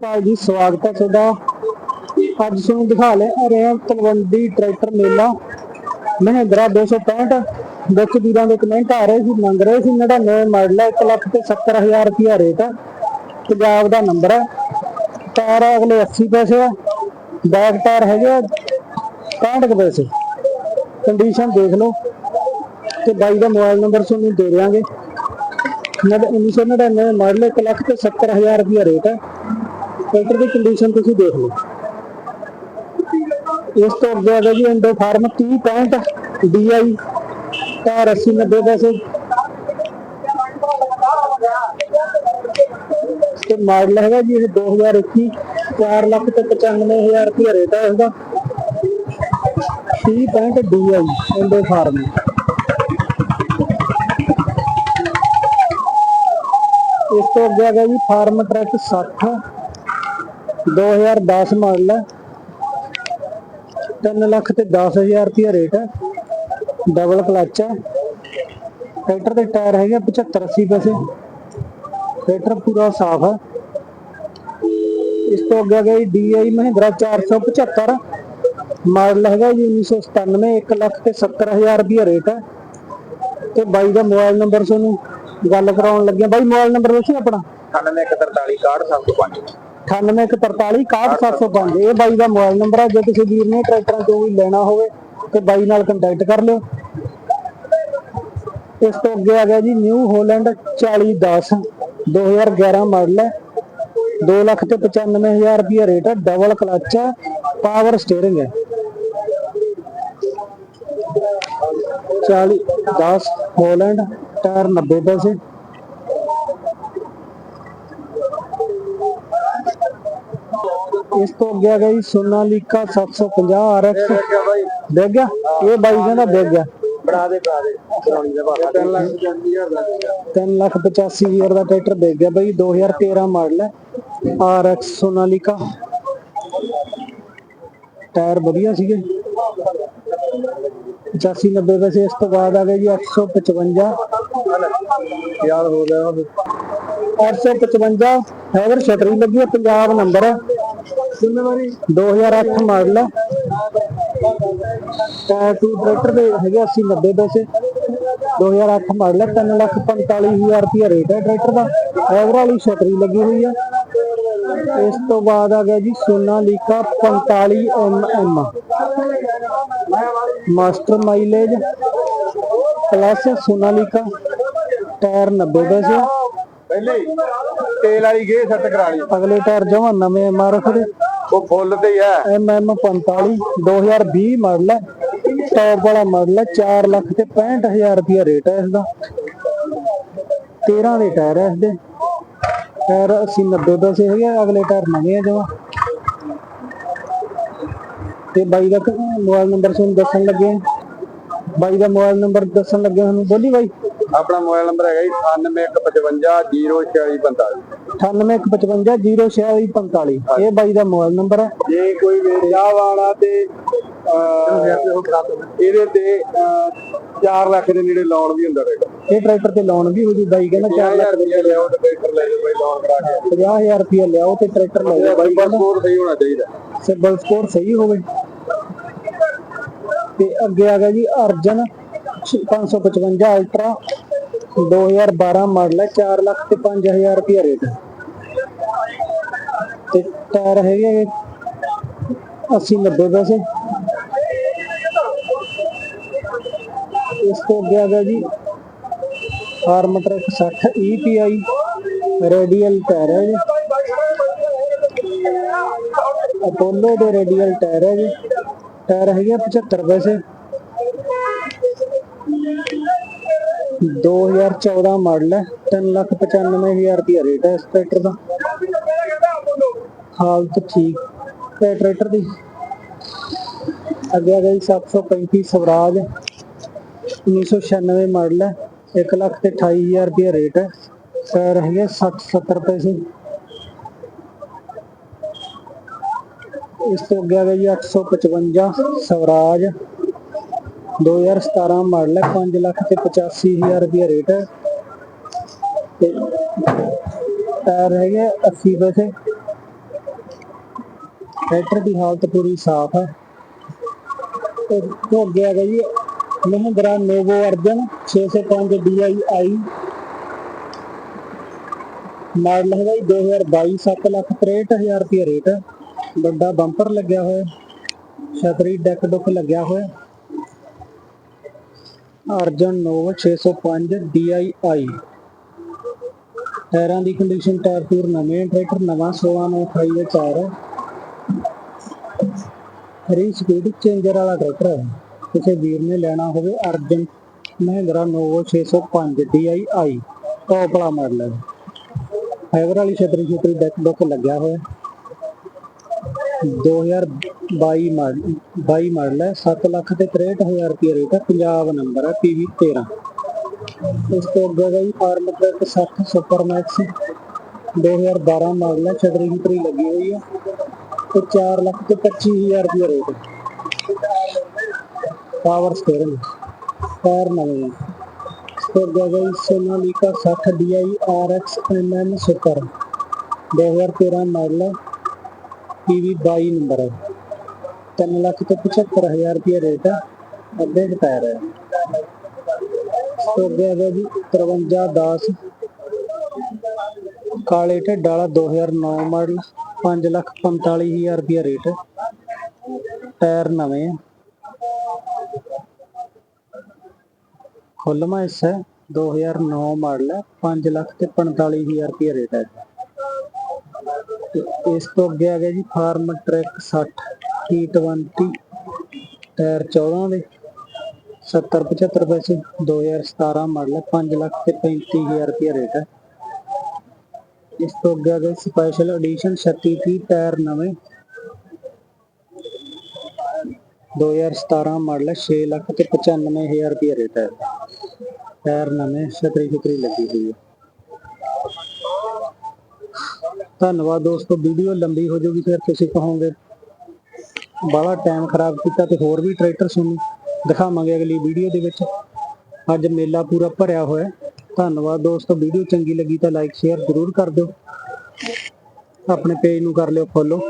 ਭਾਈ ਜੀ, ਸਵਾਗਤ ਹੈ ਤੁਹਾਡਾ। ਅੱਜ ਤੁਹਾਨੂੰ ਦਿਖਾ ਲੈ ਰਹੇ ਹਾਂ ਤਲਵੰਡੀ ਟਰੈਕਟਰ ਮੇਲਾ। ਮਹਿੰਦਰਾ 265 ਵਿੱਚ ਵੀਰਾਂ ਦੇ ਕਮੈਂਟ ਆ ਰਹੇ ਸੀ ਮੰਗ ਰਹੇ ਸੀ 99 ਮਾਡਲ ਹੈ 1 ਲੱਖ ਤੇ 70000 ਰੁਪਿਆ ਰੇਟ ਹੈ। ਪੰਜਾਬ ਦਾ ਨੰਬਰ ਹੈ। ਟਾਇਰ ਅਗਲੇ 80 ਪੈਸੇ ਆ ਬੈਕ ਟਾਇਰ ਹੈਗੇ ਆ 65 ਪੈਸੇ। ਕੰਡੀਸ਼ਨ ਦੇਖ ਲਓ। ਤੇ ਬਾਈ ਦਾ ਮੋਬਾਈਲ ਨੰਬਰ ਤੁਹਾਨੂੰ ਦੇ ਦਿਆਂਗੇ। ਨੜ 1999 ਮਾਡਲ 1 ਲੱਖ ਤੇ 70000 ਰੁਪਿਆ ਰੇਟ ਹੈ। ਟਰੈਕਟਰ ਦੀ ਕੰਡੀਸ਼ਨ ਤੁਸੀਂ ਦੇਖ ਲਓ। ਇਸ ਤੋਂ ਅੱਗੇ ਆ ਗਿਆ ਜੀ ਇੰਡੋ ਫਾਰਮ 30 65 DI ਟਾਇਰ 80 90 ਪੈਸੇ। ਤੇ ਮਾਡਲ ਹੈਗਾ ਜੀ ਇਹ 2021 4 ਲੱਖ ਤੇ 95000 ਰੁਪਏ ਰੇਟ ਹੈ ਇਸਦਾ। 30 65 DI ਇੰਡੋ ਫਾਰਮ ਇਸ ਤੋਂ ਅੱਗੇ ਆ ਗਿਆ ਜੀ ਫਾਰਮ ਟਰੈਕ 60 2010 ਮਾਡਲ ਹੈ 3 ਲੱਖ ਤੇ 10000 ਰੁਪਏ ਰੇਟ ਹੈ। ਡਬਲ ਕਲਚ ਹੈ। ਟਰੈਕਟਰ ਦੇ ਟਾਇਰ ਹੈਗੇ 75 80 ਪੈਸੇ। ਟਰੈਕਟਰ ਪੂਰਾ ਸਾਫ਼ ਹੈ। ਇਸ ਤੋਂ ਅੱਗੇ ਆ ਗਿਆ ਮਹਿੰਦਰਾ 475 ਮਾਡਲ ਹੈਗਾ ਜੀ 1997 1 ਲੱਖ ਤੇ 70000 ਰੁਪਏ ਰੇਟ ਹੈ। ਤੇ ਬਾਈ ਦਾ ਮੋਬਾਈਲ ਨੰਬਰ ਤੁਹਾਨੂੰ ਗੱਲ ਕਰਾਉਣ ਲੱਗਿਆ। ਬਾਈ, ਮੋਬਾਈਲ ਨੰਬਰ ਦੱਸੀ ਆਪਣਾ। 9143 9843 61705 ਇਹ ਬਾਈ ਦਾ ਮੋਬਾਈਲ ਨੰਬਰ ਹੈ ਜੇ ਕਿਸੇ ਵੀਰ ਨੇ ਟਰੈਕਟਰਾਂ ਤੋਂ ਵੀ ਲੈਣਾ ਹੋਵੇ, ਤੇ ਬਾਈ ਨਾਲ ਕੰਟੈਕਟ ਕਰ ਲਿਓ। ਇਸ ਤੋਂ ਅੱਗੇ ਆ ਗਿਆ ਜੀ ਨਿਊ ਹੋਲੈਂਡ 4010 2011 ਮਾਡਲ ਹੈ। 2 ਲੱਖ ਤੇ 95000 ਰੁਪਏ ਰੇਟ ਹੈ ਡਬਲ ਕਲਚ ਹੈ ਪਾਵਰ ਸਟੀਅਰਿੰਗ ਹੈ। 40 10 ਹੋਲੈਂਡ ਟਾਇਰ 90 ਪੈਸੇ ਇਸ ਤੋਂ ਅੱਗੇ ਆ ਗਿਆ ਜੀ ਸੋਨਾਲੀਕਾ 750 RX ਦੇਖ ਗਿਆ ਇਹ ਬਾਈ ਕਹਿੰਦਾ ਦੇਖ ਗਿਆ। ਬਣਾ ਦੇ ਬਣਾ ਦੇ। ਕਰਾਉਣੀ ਦਾ ਭਾਅ। 3 ਲੱਖ 50000 ਦਾ 3 ਲੱਖ 85 ਹਜ਼ਾਰ ਦਾ ਟਰੈਕਟਰ ਦੇਖ ਗਿਆ ਬਾਈ 2013 ਮਾਡਲ ਹੈ। RX ਸੋਨਾਲੀਕਾ। ਟਾਇਰ ਵਧੀਆ ਸੀਗੇ। 85 90 ਪੈਸੇ ਇਸ ਤੋਂ ਬਾਅਦ ਆ ਗਿਆ ਜੀ 855 ਯਾਰ ਹੋ ਗਿਆ। 855 ਹੈਵਰ ਛਤਰੀ ਲੱਗੀ ਹੈ ਪੰਜਾਬ ਨੰਬਰ ਹੈ। ਜ਼ਿੰਮੇਵਾਰੀ 2008 ਮਾਡਲ ਹੈ। ਟਾਇਰ ਟੂ ਟਰੈਕਟਰ ਦੇ ਹੈਗੇ 80 90 ਪੈਸੇ। 2008 ਮਾਡਲ ਹੈ 3 ਲੱਖ 45000 ਰੁਪਏ ਰੇਟ ਹੈ ਟਰੈਕਟਰ ਦਾ। ਹੈਵਰ ਵਾਲੀ ਛਤਰੀ ਲੱਗੀ ਹੋਈ ਹੈ। ਇਸ ਤੋਂ ਬਾਅਦ ਆ ਗਿਆ ਜੀ Sonalika 45 mm master mileage plus Sonalika tyre 90 ਪੈਸੇ। ਪਹਿਲੇ ਹੀ ਤੇਲ ਵਾਲੀ ਗੇ ਸੈੱਟ ਕਰਾ ਲਈ। ਅਗਲੇ ਟਾਇਰ ਜਮਾਂ ਨਵੇਂ ਐਮਆਰਐਫ ਦੇ ਉਹ ਫੁੱਲ ਤੇ ਹੀ ਹੈ। MM 45 2020 ਮਾਡਲ ਹੈ। ਟੌਪ ਵਾਲਾ ਮਾਡਲ ਹੈ 4 ਲੱਖ ਤੇ 65000 ਰੁਪਏ ਰੇਟ ਹੈ ਇਸ ਦਾ 13 ਦੇ ਟਾਇਰ ਹੈ ਇਸ ਦੇ ਟਾਇਰ 80 90 ਪੈਸੇ ਹੈਗੇ, ਅਗਲੇ ਟਾਇਰ ਨਵੇਂ ਆ ਜਮਾਂ। ਤੇ ਬਾਈ ਦਾ ਮੋਬਾਈਲ ਨੰਬਰ ਤੁਹਾਨੂੰ ਦੱਸਣ ਲੱਗੇ ਬਾਈ ਦਾ ਮੋਬਾਈਲ ਨੰਬਰ ਦੱਸਣ ਲੱਗੇ ਤੁਹਾਨੂੰ। ਬੋਲੀ ਬਾਈ। ਆਪਣਾ ਮੋਬਾਈਲ ਨੰਬਰ ਹੈਗਾ ਜੀ 9855 9855 ਇਹ ਬਾਈ ਦਾ ਮੋਬਾਈਲ ਨੰਬਰ ਹੈ। ਜੇ ਕੋਈ ਵਿਆਹ ਵਾਲਾ ਤੇ ਅਹ, ਇਹਦੇ ਤੇ 4 ਲੱਖ ਦੇ ਨੇੜੇ ਲੋਨ ਵੀ ਹੁੰਦਾ ਰਹੇਗਾ। ਇਹ ਟਰੈਕਟਰ ਤੇ ਲੋਨ ਵੀ ਹੋ ਜੂ ਬਾਈ ਕਹਿੰਦਾ 4 ਲੱਖ 4000 ਰੁਪਏ ਲਿਆਓ ਤੇ ਟਰੈਕਟਰ ਲੈ ਜਾਓ ਬਾਈ ਲੋਨ ਕਰਾ ਕੇ। 50000 ਰੁਪਏ ਲਿਆਓ ਤੇ ਟਰੈਕਟਰ ਲੈ ਜਾਓ ਬਾਈ ਬਸ ਸਕੋਰ ਸਹੀ ਹੋਣਾ ਚਾਹੀਦਾ। ਸਿਬਲ ਸਕੋਰ ਸਹੀ ਹੋਵੇ। ਤੇ ਅੱਗੇ ਆ ਗਿਆ ਜੀ ਅਰਜਨ। 555 ਅਲਟਰਾ 2012 ਮਾਡਲ ਹੈ 4 ਲੱਖ ਤੇ 5000 ਰੁਪਏ ਰੇਟ ਹੈ ਤੇ ਟਾਇਰ ਹੈਗੇ 80 90 ਪੈਸੇ ਇਸ ਤੋਂ ਅੱਗੇ ਆ ਗਿਆ ਜੀ Farmtrac 60 EPI radial tyre ਹੈ ਜੀ ਅਪੋਲੋ ਦੇ ਰੇਡੀਅਲ ਟਾਇਰ ਹੈ ਜੀ ਟਾਇਰ ਹੈਗੇ ਆ 75 ਪੈਸੇ 2014 ਮਾਡਲ ਹੈ 395000 ਰੁਪਏ ਰੇਟ ਹੈ ਇਸ ਟਰੈਕਟਰ ਦਾ। ਹਾਲਤ ਠੀਕ ਹੈ ਟਰੈਕਟਰ ਦੀ। ਅੱਗੇ ਆ ਗਿਆ ਜੀ 735 ਸਵਰਾਜ। 1996 ਮਾਡਲ ਹੈ 1 ਲੱਖ ਤੇ 28000 ਰੁਪਏ ਰੇਟ ਹੈ। ਟਾਇਰ ਹੈਗੇ 60 70 ਪੈਸੇ। ਇਸ ਤੋਂ ਅੱਗੇ ਆ ਗਿਆ ਜੀ 855 ਸਵਰਾਜ। 2017 ਮਾਡਲ ਹੈ 5 ਲੱਖ ਤੇ 85000 ਰੁਪਏ ਰੇਟ ਹੈ ਤੇ ਟਾਇਰ ਹੈਗੇ 80 ਪੈਸੇ ਟਰੈਕਟਰ ਦੀ ਹਾਲਤ ਪੂਰੀ ਸਾਫ਼ ਹੈ ਤੇ ਤੋਂ ਅੱਗੇ ਆ ਗਿਆ ਜੀ Mahindra Novo Arjun 605 DI model ਹੈਗਾ ਜੀ 2022 7 ਲੱਖ 63000 ਰੁਪਏ ਰੇਟ ਹੈ ਵੱਡਾ ਬੰਪਰ ਲੱਗਿਆ ਹੋਇਆ ਛਤਰੀ ਡੈਕ ਡੁੱਕ ਲੱਗਿਆ ਹੋਇਆ ਅਰਜਨ ਨੋਵੋ 605 DI ਟਾਇਰਾਂ ਦੀ ਕੰਡੀਸ਼ਨ ਟਾਇਰ ਟੂਰ ਨਵੇਂ, ਟਰੈਕਟਰ ਨਵਾਂ 16 9 28 ਦੇ ਸਪੀਡ ਚੇਂਜਰ ਵਾਲਾ ਟਰੈਕਟਰ ਹੈ। ਕਿਸੇ ਵੀਰ ਨੇ ਲੈਣਾ ਹੋਵੇ Arjun Mahindra Novo 605 DI top ਵਾਲਾ ਮਾਡਲ ਹੈ। ਫਾਈਬਰ ਵਾਲੀ ਛਤਰੀ ਛਤਰੀ ਡੈਕ ਡੁੱਕ ਲੱਗਿਆ ਹੋਇਆ। 2022 ਮਾਡਲ 22 ਮਾਡਲ ਹੈ 7 ਲੱਖ ਤੇ 63000 ਰੁਪਏ ਰੇਟ ਹੈ ਪੰਜਾਬ ਨੰਬਰ ਹੈ PV 13 ਇਸ ਤੋਂ ਅੱਗੇ ਹੈ ਜੀ Farmtrac 60 super max 2012 model ਹੈ ਛਤਰੀ ਛਤਰੀ ਲੱਗੀ ਹੋਈ ਹੈ ਤੇ 4 ਲੱਖ ਤੇ 25000 ਰੁਪਏ ਰੇਟ ਪਾਵਰ ਸਟੀਅਰਿੰਗ ਟਾਇਰ ਨਵੇਂ ਹੈ ਇਸ ਤੋਂ ਅੱਗੇ ਹੈ Sonalika 60 DI RX MM super. 2013 model ਹੈ PV 22 ਨੰਬਰ ਹੈ ਤਿੰਨ ਲੱਖ ਤੇ 75000 ਰੁਪਏ ਰੇਟ ਹੈ ਅੱਧੇ ਟਾਇਰ ਹੈ ਤੋਂ ਅੱਗੇ ਹੈਗਾ ਜੀ 5310 ਕਾਲੇ ਢਿੱਡ ਵਾਲਾ 2009 ਮਾਡਲ 5 ਲੱਖ 45000 ਰੁਪਏ ਰੇਟ, ਟਾਇਰ ਨਵੇਂ ਹੈ ਖੁੱਲ੍ਹਵਾਂ ਹਿੱਸਾ ਹੈ 2009 ਮਾਡਲ ਹੈ 5 ਲੱਖ ਤੇ 45000 ਰੁਪਏ ਰੇਟ ਹੈ ਇਸ ਤੋਂ ਅੱਗੇ ਆ ਗਿਆ ਜੀ, ਫਾਰਮ ਟਰੈਕ 60 T20 ਟਾਇਰ 14 ਦੇ 70 75 ਪੈਸੇ 2017 ਮਾਡਲ ਹੈ 5 ਲੱਖ ਤੇ 35000 ਰੁਪਏ ਰੇਟ ਹੈ। ਇਸ ਤੋਂ ਅੱਗੇ ਆ ਗਿਆ ਸਪੈਸ਼ਲ ਐਡੀਸ਼ਨ 36 30 ਟਾਇਰ ਨਵੇਂ। 2017 ਮਾਡਲ ਹੈ 6 ਲੱਖ ਤੇ 95000 ਰੁਪਏ ਰੇਟ ਹੈ। ਟਾਇਰ ਨਵੇਂ, ਛਤਰੀ ਛਤਰੀ ਲੱਗੀ ਹੋਈ ਹੈ। ਧੰਨਵਾਦ ਦੋਸਤੋ ਵੀਡੀਓ ਲੰਬੀ ਹੋ ਜਾਊਗੀ, ਫਿਰ ਤੁਸੀਂ ਕਹੋਗੇ ਬਾਹਲਾ ਟਾਈਮ ਖਰਾਬ ਕੀਤਾ ਤੇ ਹੋਰ ਵੀ ਟਰੈਕਟਰ ਤੁਹਾਨੂੰ ਦਿਖਾਵਾਂਗੇ ਅਗਲੀ ਵੀਡੀਓ ਦੇ ਵਿੱਚ। ਅੱਜ ਮੇਲਾ ਪੂਰਾ ਭਰਿਆ ਹੋਇਆ ਧੰਨਵਾਦ ਦੋਸਤੋ ਵੀਡੀਓ ਚੰਗੀ ਲੱਗੀ ਤਾਂ ਲਾਈਕ ਸ਼ੇਅਰ ਜ਼ਰੂਰ ਕਰ ਦਿਓ। ਆਪਣੇ ਪੇਜ ਨੂੰ ਕਰ ਲਿਓ ਫੋਲੋ